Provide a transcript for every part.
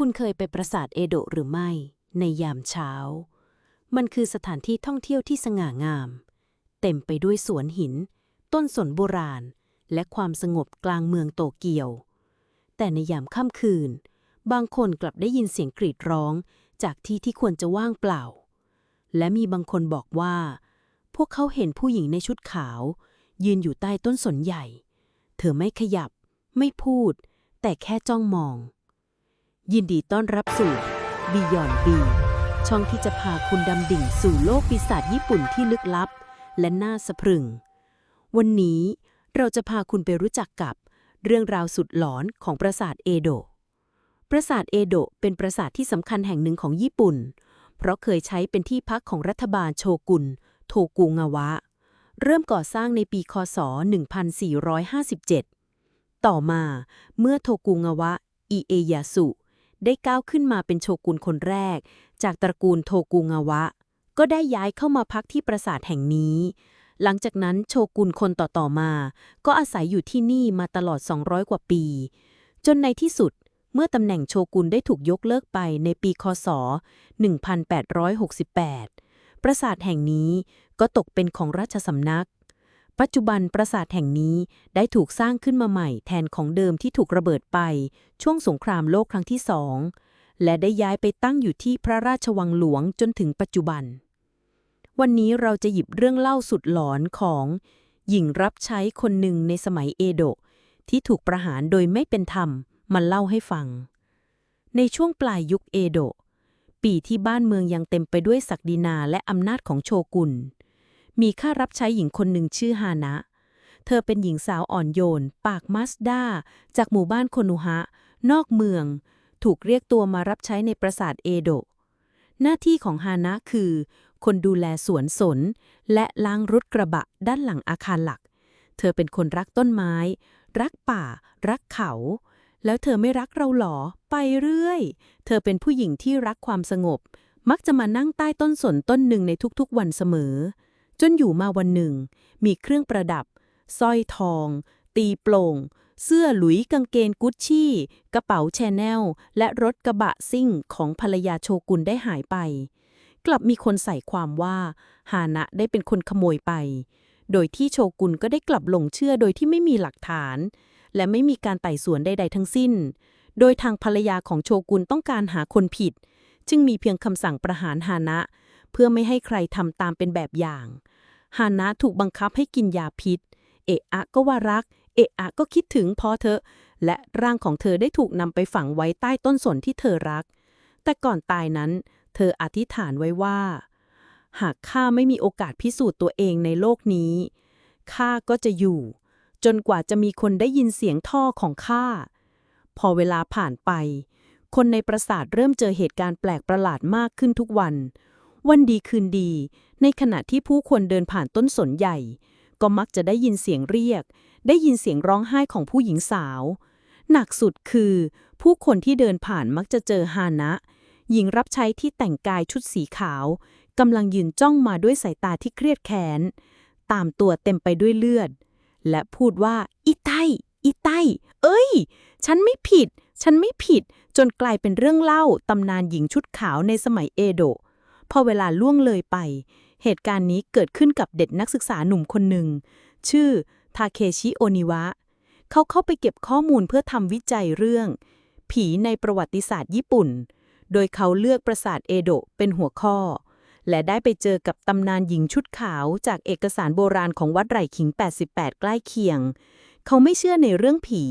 คุณเคยไปปราสาทเอโดะหรือไม่ ในยามเช้า มันคือสถานที่ท่องเที่ยวที่สง่างาม เต็มไปด้วยสวนหิน ต้นสนโบราณ และความสงบกลางเมืองโตเกียว แต่ในยามค่ำคืน บางคนกลับได้ยินเสียงกรีดร้องจากที่ที่ควรจะว่างเปล่า และมีบางคนบอกว่า พวกเขาเห็นผู้หญิงในชุดขาว ยืนอยู่ใต้ต้นสนใหญ่ เธอไม่ขยับ ไม่พูด แต่แค่จ้องมอง ยินดีต้อนรับสู่ Beyond B ช่องที่จะพาคุณดำดิ่งสู่โลกปีศาจญี่ปุ่นที่ลึกลับ และน่าสะพรึง วันนี้เราจะพาคุณไปรู้จักกับเรื่องราวสุดหลอนของปราสาทเอโดะ ปราสาทเอโดะเป็นปราสาทที่สำคัญแห่งหนึ่งของญี่ปุ่น เพราะเคยใช้เป็นที่พักของรัฐบาลโชกุน โทกุงาวะ เริ่มก่อสร้างในปีคศ 1457 ต่อมาเมื่อโทกุงาวะอิเอยาสุ ได้ก้าวขึ้นมาเป็นโชกุนคนแรก จากตระกูลโทกุงาวะ ก็ได้ย้ายเข้ามาพักที่ปราสาทแห่งนี้ หลังจากนั้นโชกุนคนต่อๆมา ก็อาศัยอยู่ที่นี่มาตลอด 200 กว่าปี จนในที่สุดเมื่อตำแหน่งโชกุนได้ถูกยกเลิกไปในปีคศ 1868 ปราสาทแห่งนี้ก็ตกเป็นของราชสำนัก ปัจจุบันปราสาทแห่งนี้ได้ถูกสร้างขึ้นมาใหม่แทนของเดิมที่ถูกระเบิดไป ช่วงสงครามโลกครั้งที่สองและได้ย้ายไปตั้งอยู่ที่พระราชวังหลวงจนถึงปัจจุบัน วันนี้เราจะหยิบเรื่องเล่าสุดหลอนของ หญิงรับใช้คนหนึ่งในสมัยเอโดะที่ถูกประหารโดยไม่เป็นธรรมมาเล่าให้ฟัง ในช่วงปลายยุคเอโดะปีที่บ้านเมืองยังเต็มไปด้วยศักดินาและอำนาจของโชกุน มีข้ารับใช้หญิงคนหนึ่งชื่อฮานะ เธอเป็นหญิงสาวอ่อนโยน ปากมัสด้า จากหมู่บ้านโคนุฮะ นอกเมือง ถูกเรียกตัวมารับใช้ในปราสาทเอโดะ หน้าที่ของฮานะคือ คนดูแลสวนสน และล้างรถกระบะด้านหลังอาคารหลัก เธอเป็นคนรักต้นไม้ รักป่า รักเขา แล้วเธอไม่รักเราหรอ ไปเรื่อย เธอเป็นผู้หญิงที่รักความสงบ มักจะมานั่งใต้ต้นสนต้นหนึ่งในทุกๆวันเสมอ จนอยู่มาวันหนึ่ง มีเครื่องประดับสร้อยทอง ตีโปร่ง เสื้อหลุยกางเกงกุชชี่ กระเป๋าแชนแนล และรถกระบะซิ่งของภรรยาโชกุนได้หายไป กลับมีคนใส่ความว่าฮานะได้เป็นคนขโมยไป โดยที่โชกุนก็ได้กลับหลงเชื่อโดยที่ไม่มีหลักฐาน และไม่มีการไต่สวนใดๆทั้งสิ้น โดยทางภรรยาของโชกุนต้องการหาคนผิด จึงมีเพียงคำสั่งประหารฮานะ พื่อไม่ให้ใครทำตามเป็นแบบอย่างฮานะถูกบังคับให้กินยาพิษ เอะอะก็ว่ารัก เอะอะก็คิดถึงพอเธอและร่างของเธอได้ถูกนำไปฝังไว้ใต้ต้นสนที่เธอรัก แต่ก่อนตายนั้น เธออธิษฐานไว้ว่า หากข้าไม่มีโอกาสพิสูจน์ตัวเองในโลกนี้ ข้าก็จะอยู่ จนกว่าจะมีคนได้ยินเสียงท่อของข้า พอเวลาผ่านไป คนในปราสาทเริ่มเจอเหตุการณ์แปลกประหลาดมากขึ้นทุกวัน วันดีคืนดี ในขณะที่ผู้คนเดินผ่านต้นสนใหญ่ ก็มักจะได้ยินเสียงเรียก ได้ยินเสียงร้องไห้ของผู้หญิงสาว หนักสุดคือ ผู้คนที่เดินผ่านมักจะเจอฮานะ หญิงรับใช้ที่แต่งกายชุดสีขาวกำลังยืนจ้องมาด้วยสายตาที่เครียดแค้น ตามตัวเต็มไปด้วยเลือด และพูดว่า อีไตอีไตเอ้ย ฉันไม่ผิด ฉันไม่ผิด จนกลายเป็นเรื่องเล่าตำนานหญิงชุดขาวในสมัยเอโดะ พอเวลาล่วงเลยไป เหตุการณ์นี้เกิดขึ้นกับเด็กนักศึกษาหนุ่มคนหนึ่ง ชื่อทาเคชิโอนิวะ เขาเข้าไปเก็บข้อมูลเพื่อทำวิจัยเรื่อง ผีในประวัติศาสตร์ญี่ปุ่น โดยเขาเลือกปราสาทเอโดะเป็นหัวข้อ และได้ไปเจอกับตำนานหญิงชุดขาวจากเอกสารโบราณของวัดไร่ขิง 88 ใกล้เคียง เขาไม่เชื่อในเรื่องผี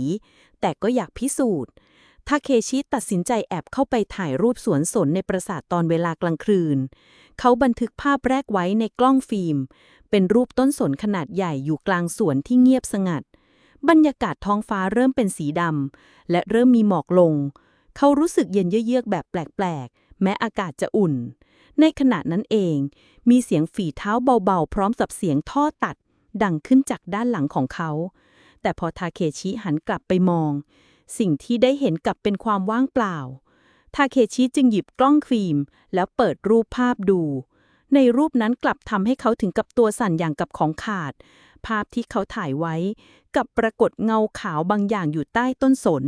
แต่ก็อยากพิสูจน์ ทาเคชิตัดสินใจแอบเข้าไปถ่ายรูปสวนสนในปราสาทตอนเวลากลางคืน เขาบันทึกภาพแรกไว้ในกล้องฟิล์ม เป็นรูปต้นสนขนาดใหญ่อยู่กลางสวนที่เงียบสงัด บรรยากาศท้องฟ้าเริ่มเป็นสีดำ และเริ่มมีหมอกลง เขารู้สึกเย็นเยือกแบบแปลกๆ แม้อากาศจะอุ่น ในขณะนั้นเอง มีเสียงฝีเท้าเบาๆ พร้อมกับเสียงท่อตัด ดังขึ้นจากด้านหลังของเขา แต่พอทาเคชิหันกลับไปมอง สิ่งที่ได้เห็นกลับเป็นความว่างเปล่า ทาเคชิจึงหยิบกล้องฟิล์ม แล้วเปิดรูปภาพดู ในรูปนั้นกลับทำให้เขาถึงกับตัวสั่นอย่างกับของขาด ภาพที่เขาถ่ายไว้ กับปรากฏเงาขาวบางอย่างอยู่ใต้ต้นสน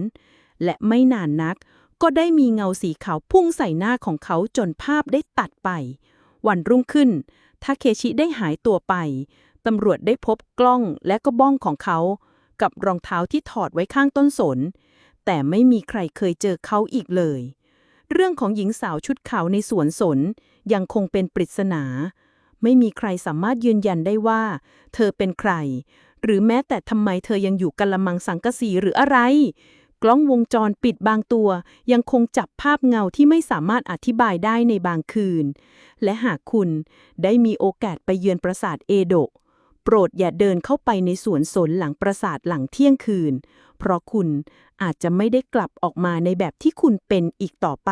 และไม่นานนัก ก็ได้มีเงาสีขาวพุ่งใส่หน้าของเขาจนภาพได้ตัดไป วันรุ่งขึ้น ทาเคชิได้หายตัวไปตำรวจได้พบกล้องและก็บ้องของเขา กับรองเท้าที่ถอดไว้ข้างต้นสน แต่ไม่มีใครเคยเจอเขาอีกเลย เรื่องของหญิงสาวชุดขาวในสวนสนยังคงเป็นปริศนา ไม่มีใครสามารถยืนยันได้ว่า เธอเป็นใคร หรือแม้แต่ทำไมเธอยังอยู่กะละมังสังกะสีหรืออะไร กล้องวงจรปิดบางตัว ยังคงจับภาพเงาที่ไม่สามารถอธิบายได้ในบางคืน และหากคุณได้มีโอกาสไปเยือนปราสาทเอโดะ ปรดอย่าเดินเข้าไปในสวนสนหลังปราสาทหลังเที่ยงคืน เพราะคุณอาจจะไม่ได้กลับออกมาในแบบที่คุณเป็นอีกต่อไป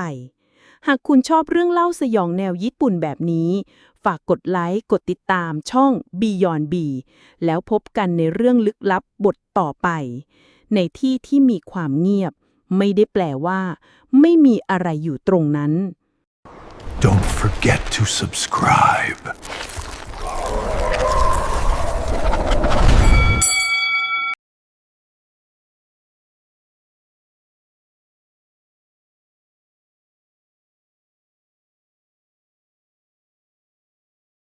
หากคุณชอบเรื่องเล่าสยองแนวญี่ปุ่นแบบนี้ ฝากกดไลค์ กดติดตามช่อง Beyond B แล้วพบกันในเรื่องลึกลับบทต่อไป ในที่ที่มีความเงียบ ไม่ได้แปลว่า ไม่มีอะไรอยู่ตรงนั้น Don't forget to subscribe.